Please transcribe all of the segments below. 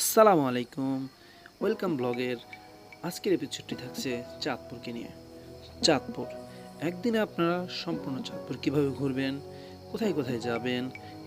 আসসালামু আলাইকুম। ওয়েলকাম ব্লগের আজকের এপিসোডটি থাকছে চাঁদপুরকে নিয়ে। চাঁদপুর একদিনে আপনারা সম্পূর্ণ চাঁদপুর কীভাবে ঘুরবেন কোথায় কোথায় যাবেন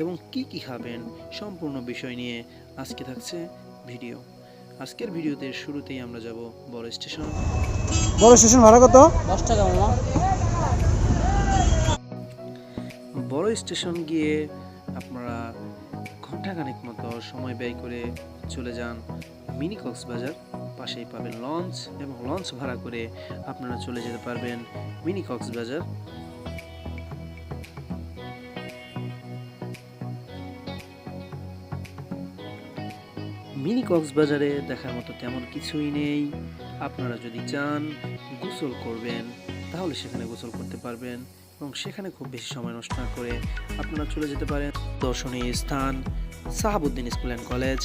এবং কি কি খাবেন সম্পূর্ণ বিষয় নিয়ে আজকে থাকছে ভিডিও আজকের ভিডিওতে শুরুতেই আমরা যাব বড় স্টেশন। বড় স্টেশন ভাড়া কত? দশ টাকা মামা। বড় স্টেশন গিয়ে আপনারা ঘন্টাখানেক মতো সময় ব্যয় করে চলে যান মিনি কক্সবাজার। পাশেই পাবেন লঞ্চ এবং লঞ্চ ভাড়া করে আপনারা চলে যেতে পারবেন মিনি কক্সবাজার। মিনি কক্সবাজারে দেখার মতো তেমন কিছুই নেই। আপনারা যদি চান গোসল করবেন, তাহলে সেখানে গোসল করতে পারবেন। এবং সেখানে খুব বেশি সময় নষ্ট না করে আপনারা চলে যেতে পারেন দর্শনীয় স্থান সাহাবুদ্দিন স্কুল অ্যান্ড কলেজ,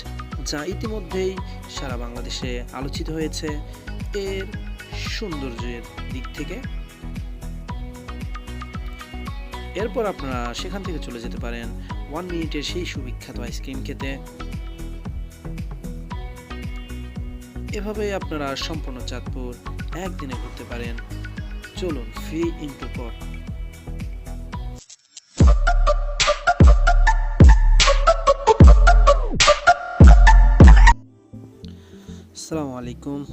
যা ইতিমধ্যেই সারা বাংলাদেশে আলোচিত হয়েছে এর সৌন্দর্যের দিক থেকে। এরপর আপনারা সেখান থেকে চলে যেতে পারেন ওয়ান মিনিটের সেই সুবিখ্যাত আইসক্রিম খেতে। এভাবে আপনারা সম্পূর্ণ চাঁদপুর একদিনে ঘুরতে পারেন। চলুন ফ্রি ইন্টু আলাইকুম।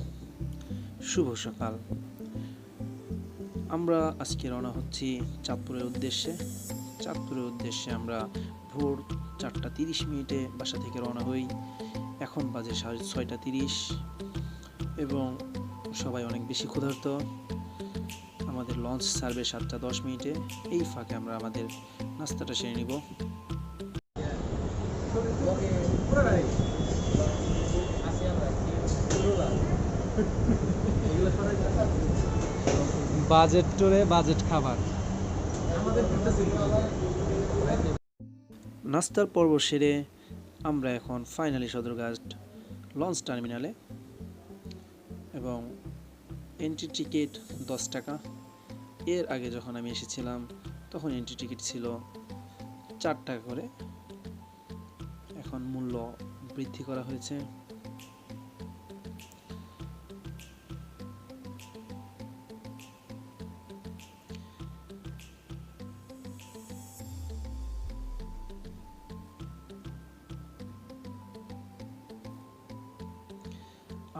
শুভ সকাল। আমরা আজকে রওনা হচ্ছি চাঁদপুরের উদ্দেশ্যে। চাঁদপুরের উদ্দেশ্যে আমরা ভোর চারটা তিরিশ মিনিটে বাসা থেকে রওনা হই। এখন বাজে সাড়ে ছয়টা তিরিশ এবং সবাই অনেক বেশি ক্ষুধার্ত। আমাদের লঞ্চ ছাড়বে সাতটা দশ মিনিটে। এই ফাঁকে আমরা আমাদের নাস্তাটা সেরে নিব। বাজেট টুরে বাজেট খাবার। নাস্তার পর্ব সেরে আমরা এখন ফাইনালি সদরঘাট লঞ্চ টার্মিনালে এবং এন্ট্রি টিকিট দশ টাকা। এর আগে যখন আমি এসেছিলাম, তখন এন্ট্রি টিকিট ছিল চার টাকা করে। এখন মূল্য বৃদ্ধি করা হয়েছে।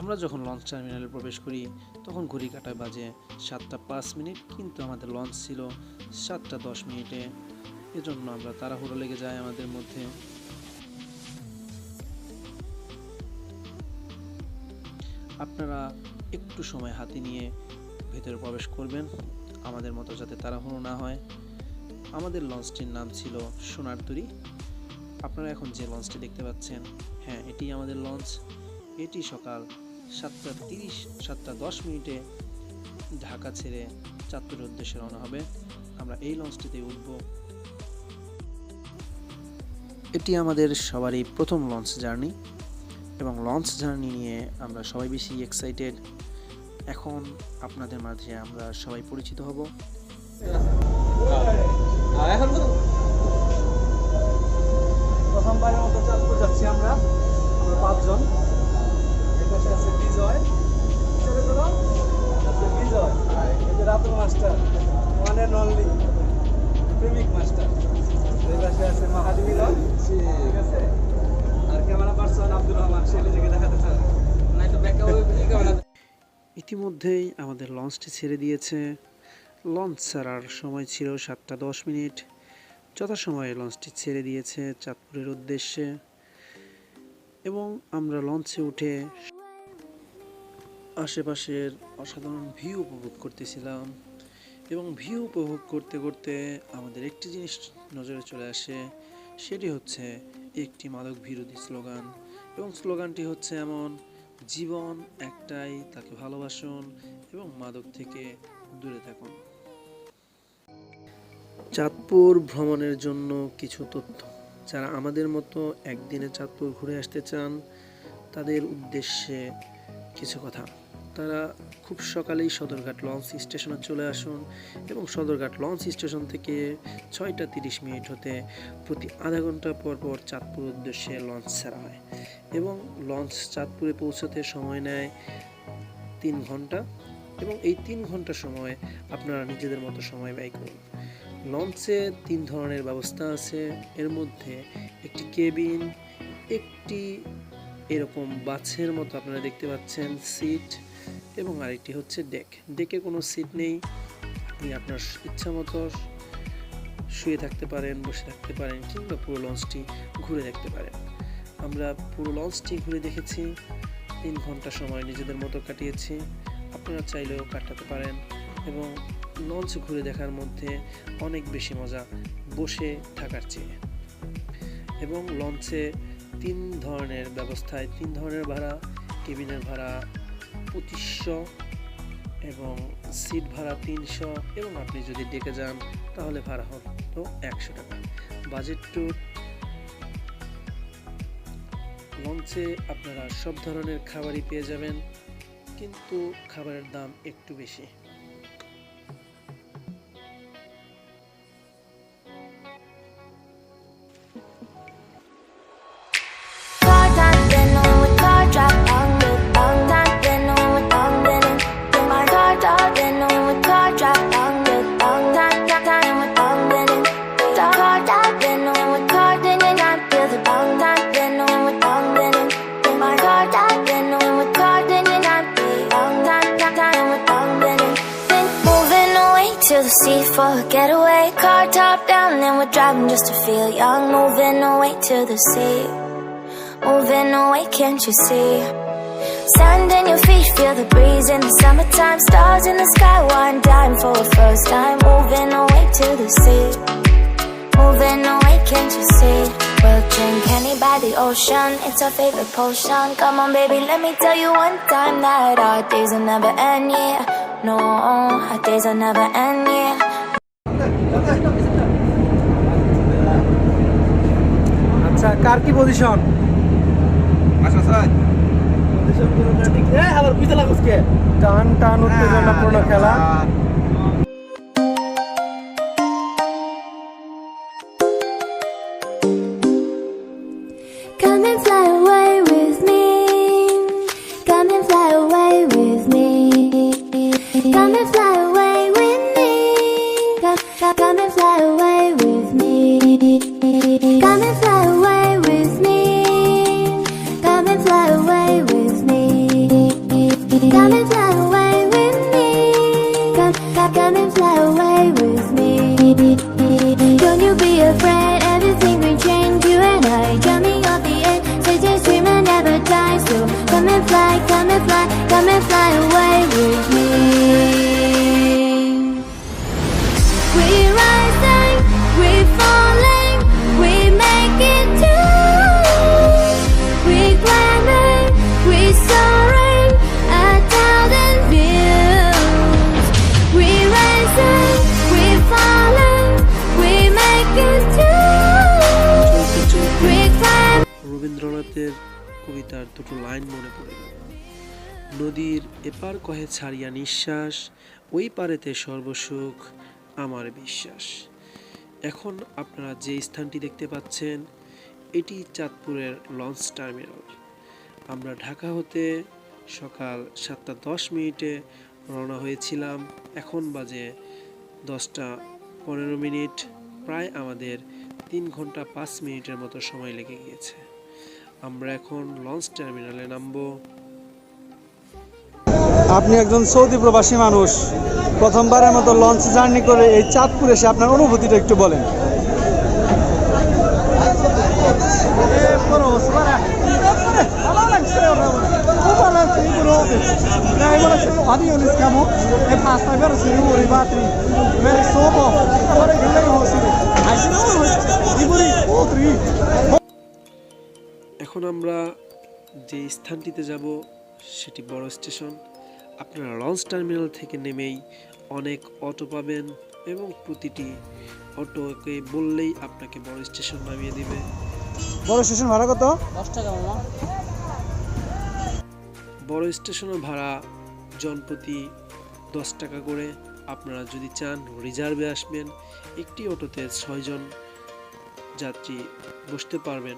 আমরা যখন লঞ্চ টার্মিনালে প্রবেশ করি, তখন ঘড়ি কাটায় বাজে সাতটা পাঁচ মিনিট, কিন্তু আমাদের লঞ্চ ছিল সাতটা দশ মিনিটে। এজন্য আমরা তাড়াহুড়ো লেগে যায় আমাদের মধ্যে। আপনারা একটু সময় হাতে নিয়ে ভেতরে প্রবেশ করবেন, আমাদের মতো যাতে তাড়াহুড়ো না হয়। আমাদের লঞ্চটির নাম ছিল সোনার তরী আপনারা এখন যে লঞ্চটি দেখতে পাচ্ছেন হ্যাঁ এটি আমাদের লঞ্চ এটি সকাল সাতটা তিরিশ, সাতটা দশ মিনিটে ঢাকা ছেড়ে চাঁদপুরের উদ্দেশ্যে রওনা হবে। আমরা এই লঞ্চটিতে উঠব। এটি আমাদের সবারই প্রথম লঞ্চ জার্নি এবং লঞ্চ জার্নি নিয়ে আমরা সবাই বেশি এক্সাইটেড এখন আপনাদের মাঝে আমরা সবাই পরিচিত হব। প্রথমবারের মতো চাঁদপুর যাচ্ছি আমরা আমরা পাঁচজন। ইতিমধ্যেই আমাদের লঞ্চটি ছেড়ে দিয়েছে। লঞ্চ ছাড়ার সময় ছিল সাতটা দশ মিনিট। যথাসময়ে লঞ্চটি ছেড়ে দিয়েছে চাঁদপুরের উদ্দেশ্যে। এবং আমরা লঞ্চে উঠে আশেপাশের অসাধারণ ভিউ উপভোগ করতেছিলাম এবং ভিউ উপভোগ করতে করতে আমাদের একটি জিনিস নজরে চলে আসে, সেটি হচ্ছে একটি মাদক বিরোধী স্লোগান। এবং স্লোগানটি হচ্ছে এমন, জীবন একটাই, তাকে ভালোবাসুন এবং মাদক থেকে দূরে থাকুন। চাঁদপুর ভ্রমণের জন্য কিছু তথ্য। যারা আমাদের মতো একদিনে চাঁদপুর ঘুরে আসতে চান, তাদের উদ্দেশ্যে কিছু কথা। তারা খুব সকালেই সদরঘাট লঞ্চ স্টেশনে চলে আসুন এবং সদরঘাট লঞ্চ স্টেশন থেকে ছয়টা তিরিশ মিনিট হতে প্রতি আধা ঘণ্টা পর পর চাঁদপুর উদ্দেশ্যে লঞ্চ ছাড়া হয় এবং লঞ্চ চাঁদপুরে পৌঁছতে সময় নেয় তিন ঘণ্টা এবং এই তিন ঘণ্টা সময় আপনারা নিজেদের মতো সময় ব্যয় করুন। লঞ্চে তিন ধরনের ব্যবস্থা আছে। এর মধ্যে একটি কেবিন, একটি এরকম বাছের মতো আপনারা দেখতে পাচ্ছেন, সিট এবং আরেকটি হচ্ছে ডেক ডেকে কোনো সিট নেই। আপনি আপনার ইচ্ছা মতো শুয়ে থাকতে পারেন, বসে থাকতে পারেন কিংবা পুরো লঞ্চটি ঘুরে দেখতে পারেন। আমরা পুরো লঞ্চটি ঘুরে দেখেছি। তিন ঘণ্টা সময় নিজেদের মতো কাটিয়েছি। আপনারা চাইলেও কাটাতে পারেন এবং লঞ্চ ঘুরে দেখার মধ্যে অনেক বেশি মজা বসে থাকার চেয়ে। এবং লঞ্চে তিন ধরনের ব্যবস্থায়, তিন ধরনের ভাড়া কেবিনের ভাড়া পঁচিশশো এবং সিট ভাড়া তিনশো এবং আপনি যদি ডেকে যান, তাহলে ভাড়া হতো একশো টাকা। বাজেট ট্যুর লঞ্চে আপনারা সব ধরনের খাবারই পেয়ে যাবেন, কিন্তু খাবারের দাম একটু বেশি। The sea for a getaway, car top down, and we're driving just to feel young, moving away to the sea. Moving away, can't you see? Sand in your feet, feel the breeze in the summertime. Stars in the sky, one dime for a first time. Moving away to the sea. Moving away, can't you see? We'll drink honey by the ocean, it's our favorite potion. Come on, baby, let me tell you one time that our days will never end, yeah. No, our days will never end, yeah. আচ্ছা কার কি position টান টান উত্তেজনাপূর্ণ খেলা নদীর এপার কহে ছাড়িয়া নিঃশ্বাস, ওই পারেতে সর্বসুখ আমার বিশ্বাস। এখন আপনারা যে স্থানটি দেখতে পাচ্ছেন, এটি চাঁদপুরের লঞ্চ টার্মিনাল। আমরা ঢাকা হতে সকাল সাতটা দশ মিনিটে রওনা হয়েছিলাম। এখন বাজে দশটা পনেরো মিনিট, প্রায় আমাদের তিন ঘণ্টা পাঁচ মিনিটের মতো সময় লেগে গিয়েছে। আমরা এখন লঞ্চ টার্মিনালে নামবো। আপনি একজন সৌদি প্রবাসী মানুষ, প্রথমবারের মতো লঞ্চ জার্নি করে এই চাঁদপুর এসে আপনার অনুভূতিটা একটু বলেন। এখন আমরা যে স্থানটিতে যাব, সেটি বড় স্টেশন। আপনারা লঞ্চ টার্মিনাল থেকে নেমেই অনেক অটো পাবেন এবং প্রতিটি অটোকে বললেই আপনাকে বড় স্টেশন নামিয়ে দিবে। বড় স্টেশন ভাড়া কত? দশ টাকা বড় স্টেশনের ভাড়া জনপ্রতি দশ টাকা করে। আপনারা যদি চান রিজার্ভে আসবেন। একটি অটোতে ছয়জন যাত্রী বসতে পারবেন।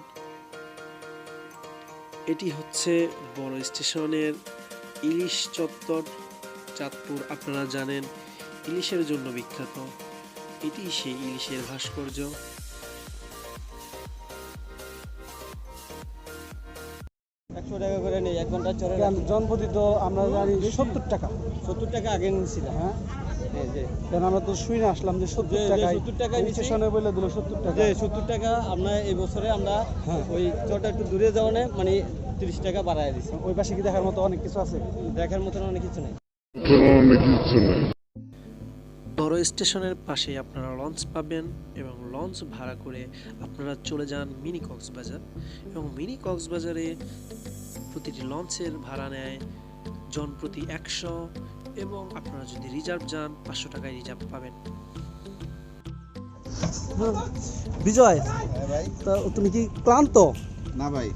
এটি হচ্ছে বড় স্টেশনের ইলিশ চত্বর চাঁদপুর আপনারা জানেন ইলিশের জন্য বিখ্যাত। এটি সেই ইলিশের ভাস্কর্য। একশো টাকা করে নেই এক ঘণ্টা চলে কেন? তো আমরা জানি সত্তর টাকা। সত্তর টাকা আগে নিয়েছিলাম। হ্যাঁ? এই আমরা তো শুনে আসলাম যে সত্তর যে- যে টাকায়। 70 স্টেশনে বলে দিল সত্তর টাকা। সত্তর টাকা আমরা এই বছরে আমরা হ্যাঁ। ওই চটা একটু দূরে যাওয়ানে মানে তিরিশ টাকা বাড়ায় দিছি। ওই পাশে কি দেখার মতো অনেক কিছু আছে? দেখার মতন অনেক কিছু নেই। বড় স্টেশনের পাশে আপনারা লঞ্চ পাবেন এবং লঞ্চ ভাড়া করে আপনারা চলে যান মিনি কক্সবাজার এবং মিনি কক্সবাজারে প্রতিটি লঞ্চের ভাড়া নেয় জন প্রতি একশো এবং আপনারা যদি রিজার্ভ যান পাঁচশো টাকায় রিজার্ভ পাবেন। বিজয় হ্যাঁ ভাই। তা তুমি কি ক্লান্ত? না ভাই।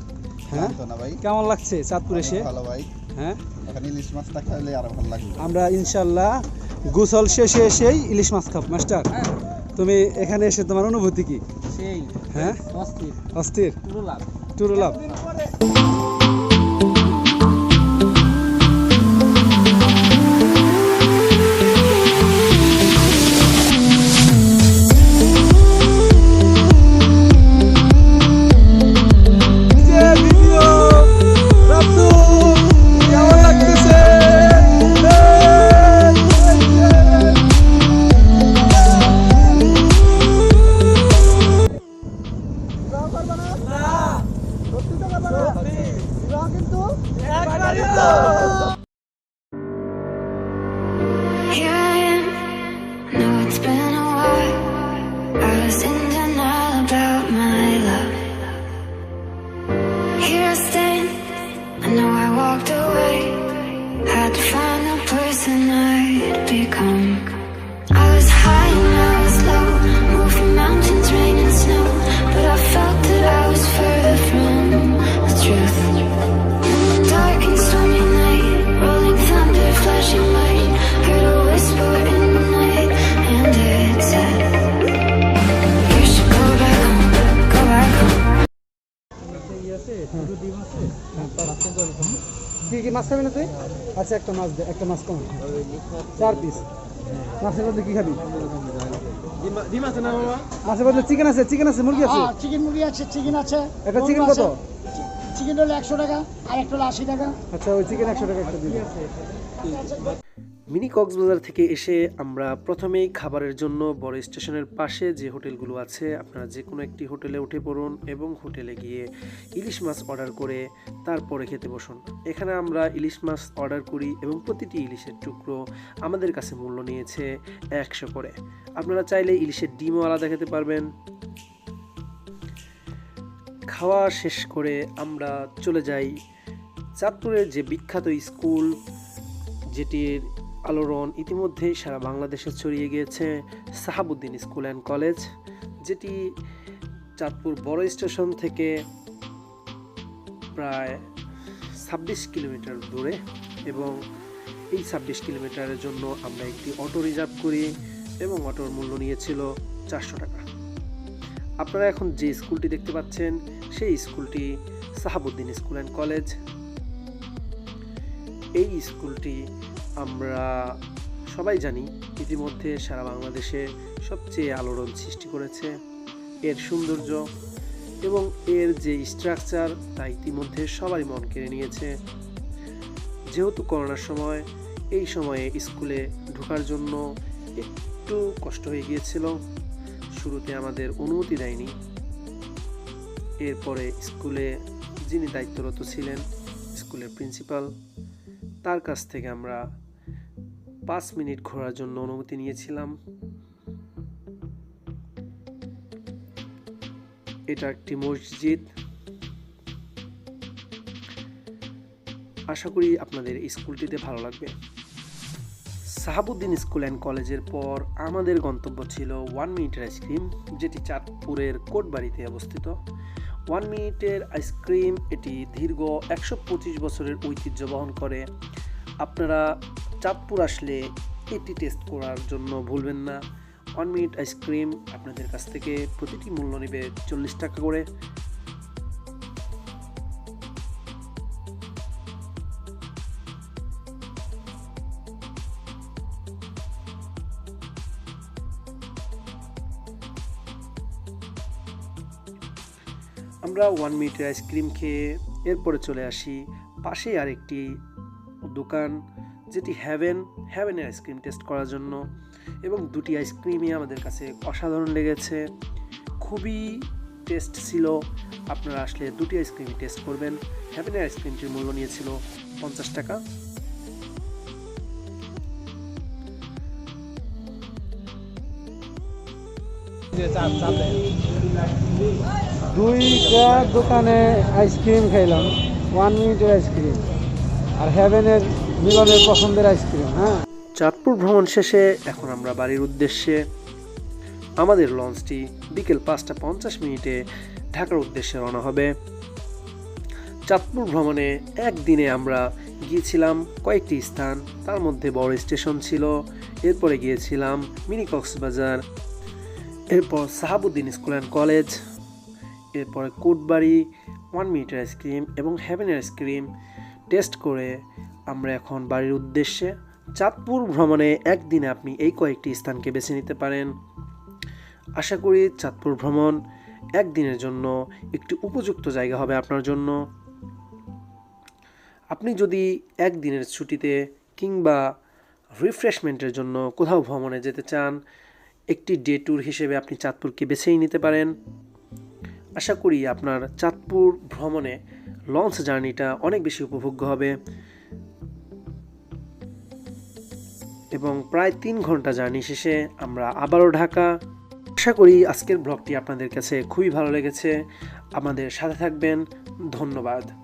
হ্যাঁ? তো ভাই। কেমন লাগছে চাঁদপুর এসে? ভালো ভাই। হ্যাঁ? ইলিশ মাছটা খেলে আরও ভালো লাগবে। আমরা ইনশাল্লাহ গোসল শেষে এসেই ইলিশ মাছ খাব। মাস্টার তুমি এখানে এসে তোমার অনুভূতি কি? সেই হ্যাঁ? অস্থির। অস্থির? True love true love i was hiding out of the mountains raining snow but i felt that i was further from the truth dark and stormy night rolling thunder flashing light heard a whisper in the night and it said you. should go back কি কি মাছ খাবি না তুই আচ্ছা একটা মাছ দে একটা মাছ কম চার piece মাছের মধ্যে কি খাবি মাছের মধ্যে চিকেন আছে চিকেন আছে মুরগি আছে চিকেন মুরগি আছে চিকেন আছে একটা চিকেন কত চিকেন হলো একশো টাকা আর একটা হলো আশি টাকা আচ্ছা ওই চিকেন একশো টাকা একটা দিবি মিনি কক্সবাজার থেকে এসে আমরা প্রথমেই খাবারের জন্য বড় স্টেশনের পাশে যে হোটেলগুলো আছে, আপনারা যে কোনো একটি হোটেলে উঠে পড়ুন এবং হোটেলে গিয়ে ইলিশ মাছ অর্ডার করে তারপরে খেতে বসুন। এখানে আমরা ইলিশ মাছ অর্ডার করি এবং প্রতিটি ইলিশের টুকরো আমাদের কাছে মূল্য নিয়েছে একশো করে। আপনারা চাইলে ইলিশের ডিমও আলাদা খেতে পারবেন। খাওয়া শেষ করে আমরা চলে যাই চাঁদপুরের যে বিখ্যাত স্কুল, যেটির আলোড়ন ইতিমধ্যেই সারা বাংলাদেশে ছড়িয়ে গিয়েছে সাহাবুদ্দিন স্কুল অ্যান্ড কলেজ, যেটি চাঁদপুর বড় স্টেশন থেকে প্রায় ছাব্বিশ কিলোমিটার দূরে এবং এই ছাব্বিশ কিলোমিটারের জন্য আমরা একটি অটো রিজার্ভ করি এবং অটোর মূল্য নিয়েছিল চারশো টাকা। আপনারা এখন যে স্কুলটি দেখতে পাচ্ছেন, সেই স্কুলটি সাহাবুদ্দিন স্কুল অ্যান্ড কলেজ। এই স্কুলটি আমরা সবাই জানি ইতিমধ্যে সারা বাংলাদেশে সবচেয়ে আলোড়ন সৃষ্টি করেছে এর সৌন্দর্য এবং এর যে স্ট্রাকচার তা ইতিমধ্যে সবারই মন কেড়ে নিয়েছে। যেহেতু করোনার সময়, এই সময়ে স্কুলে ঢোকার জন্য একটু কষ্ট হয়ে গিয়েছিল, শুরুতে আমাদের অনুমতি দেয়নি। এরপরে স্কুলে যিনি দায়িত্বরত ছিলেন, স্কুলের প্রিন্সিপাল তার কাছ থেকে আমরা পাঁচ মিনিট ঘোরার জন্য অনুমতি নিয়েছিলাম। এটা একটি মসজিদ। আশা করি আপনাদের স্কুলটিতে ভালো লাগবে। সাহাবুদ্দিন স্কুল অ্যান্ড কলেজের পর আমাদের গন্তব্য ছিল ওয়ান মিনিটের আইসক্রিম, যেটি চাঁদপুরের কোটবাড়িতে অবস্থিত। ওয়ান মিনিটের আইসক্রিম এটি দীর্ঘ একশো পঁচিশ বছরের ঐতিহ্য বহন করে। আপনারা চাঁদপুর আসলে এটি টেস্ট করার জন্য ভুলবেন না। ওয়ান মিনিট আইসক্রিম আপনাদের কাছ থেকে প্রতিটি মূল্য নেবে চল্লিশ টাকা করে। আমরা ওয়ান মিনিটের আইসক্রিম খেয়ে এরপরে চলে আসি। পাশেই আরেকটি দোকান। যেটি হ্যাভেন হ্যাভেনের আইসক্রিম টেস্ট করার জন্য এবং দুটি আইসক্রিমই আমাদের কাছে অসাধারণ লেগেছে। খুবই টেস্ট ছিল। আপনারা আসলে দুটি আইসক্রিমই টেস্ট করবেন। হ্যাভেনের আইসক্রিমটির মূল্য নিয়েছিল পঞ্চাশ টাকা। দুইটা দোকানে আইসক্রিম খাইলাম ওয়ান মিনিটের আইসক্রিম আর হ্যাভেনের মিলনের পছন্দের আইসক্রিম হ্যাঁ। চাঁদপুর ভ্রমণ শেষে এখন আমরা বাড়ির উদ্দেশ্যে। আমাদের লঞ্চটি বিকেল পাঁচটা পঞ্চাশ মিনিটে ঢাকার উদ্দেশ্যে রওনা হবে। চাঁদপুর ভ্রমণে একদিনে আমরা গিয়েছিলাম কয়েকটি স্থান, তার মধ্যে বড় স্টেশন ছিল, এরপরে গিয়েছিলাম মিনি কক্সবাজার, এরপর সাহাবুদ্দিন স্কুল অ্যান্ড কলেজ, এরপরে কোটবাড়ি, ওয়ান মিনিট আইসক্রিম এবং হ্যাভেনের আইসক্রিম টেস্ট করে আমরা এখন বাড়ির উদ্দেশ্যে চাঁদপুর ভ্রমণে একদিনে আপনি এই কয়েকটি স্থানকে বেছে নিতে পারেন। আশা করি চাঁদপুর ভ্রমণ একদিনের জন্য একটি উপযুক্ত জায়গা হবে আপনার জন্য। আপনি যদি একদিনের ছুটিতে কিংবা রিফ্রেশমেন্টের জন্য কোথাও ভ্রমণে যেতে চান, একটি ডে ট্যুর হিসেবে আপনি চাঁদপুরকে বেছেই নিতে পারেন। আশা করি আপনার চাঁদপুর ভ্রমণে লঞ্চ জার্নিটা অনেক বেশি উপভোগ্য হবে। এবং প্রায় তিন ঘণ্টা জার্নি শেষে আমরা আবারও ঢাকা। আশা করি আজকের ব্লগটি আপনাদের কাছে খুবই ভালো লেগেছে। আমাদের সাথে থাকবেন। ধন্যবাদ।